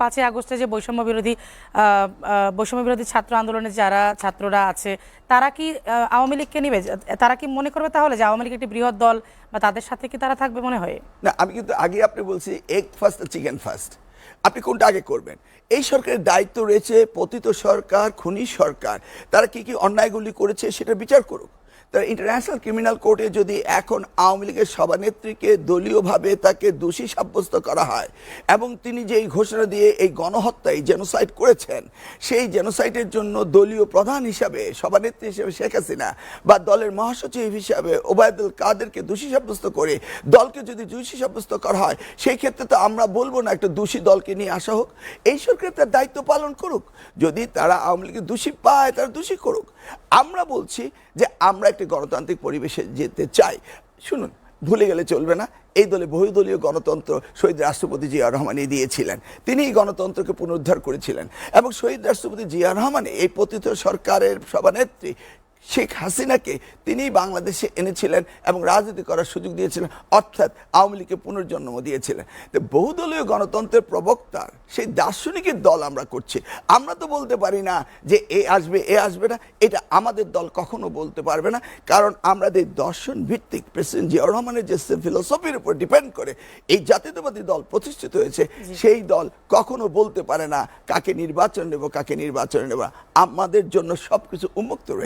পাঁচই আগস্টে যে বৈষম্য বিরোধী বৈষম্য বিরোধী ছাত্র আন্দোলনে যারা ছাত্ররা আছে, তারা কি আওয়ামী লীগকে নিবে? তারা কি মনে করবে তাহলে যে আওয়ামী লীগ একটি বৃহৎ দল বা তাদের সাথে কি তারা থাকবে মনে হয়? না, আমি কিন্তু আগে আপনি বলছি এগ ফার্স্ট চিকেন ফার্স্ট আপনি কোনটা আগে করবেন? এই সরকারের দায়িত্ব রয়েছে, পতিত সরকার খুনি সরকার। তারা কি কি অন্যায়গুলি করেছে সেটা বিচার করুক। তারা ইন্টারন্যাশনাল ক্রিমিনাল কোর্টে যদি এখন আওয়ামী লীগের সভানেত্রীকে দলীয়ভাবে তাকে দোষী সাব্যস্ত করা হয় এবং তিনি যে এই ঘোষণা দিয়ে এই গণহত্যায় জেনোসাইড করেছেন, সেই জেনোসাইডের জন্য দলীয় প্রধান হিসাবে, সভানেত্রী হিসেবে শেখ হাসিনা বা দলের মহাসচিব হিসাবে ওবায়দুল কাদেরকে দোষী সাব্যস্ত করে দলকে যদি দোষী সাব্যস্ত করা হয়, সেই ক্ষেত্রে তো আমরা বলব না একটা দোষী দলকে নিয়ে আসা হোক। এই সরকার তার দায়িত্ব পালন করুক। যদি তারা আওয়ামী লীগের দোষী পায়, তারা দোষী করুক। আমরা বলছি যে আমরা একটি গণতান্ত্রিক পরিবেশে যেতে চাই। শুনুন, ভুলে গেলে চলবে না। এই দলে বহুদলীয় গণতন্ত্র শহীদ রাষ্ট্রপতি জিয়া রহমানই দিয়েছিলেন। তিনি এই গণতন্ত্রকে পুনরুদ্ধার করেছিলেন। এবং শহীদ রাষ্ট্রপতি জিয়া রহমানে এই পতিত সরকারের সভানেত্রী শেখ হাসিনাকে তিনি বাংলাদেশে এনেছিলেন এবং রাজনীতি করার সুযোগ দিয়েছিলেন অর্থাৎ আওয়ামী লীগকে পুনর্জন্ম দিয়েছিলেন। তো বহুদলীয় গণতন্ত্রের প্রবক্তার সেই দার্শনিকের দল আমরা করছি। আমরা তো বলতে পারি না যে এ আসবে এ আসবে না এটা আমাদের দল কখনো বলতে পারবে না। কারণ আমাদের দর্শন ভিত্তিক প্রেসিডেন্ট জিয়া রহমানের যে ফিলোসফির উপর ডিপেন্ড করে এই জাতীয়তাবাদী দল প্রতিষ্ঠিত হয়েছে সেই দল কখনো বলতে পারে না কাকে নির্বাচন নেব কাকে নির্বাচন নেব আমাদের জন্য সবকিছু উন্মুক্ত রয়েছে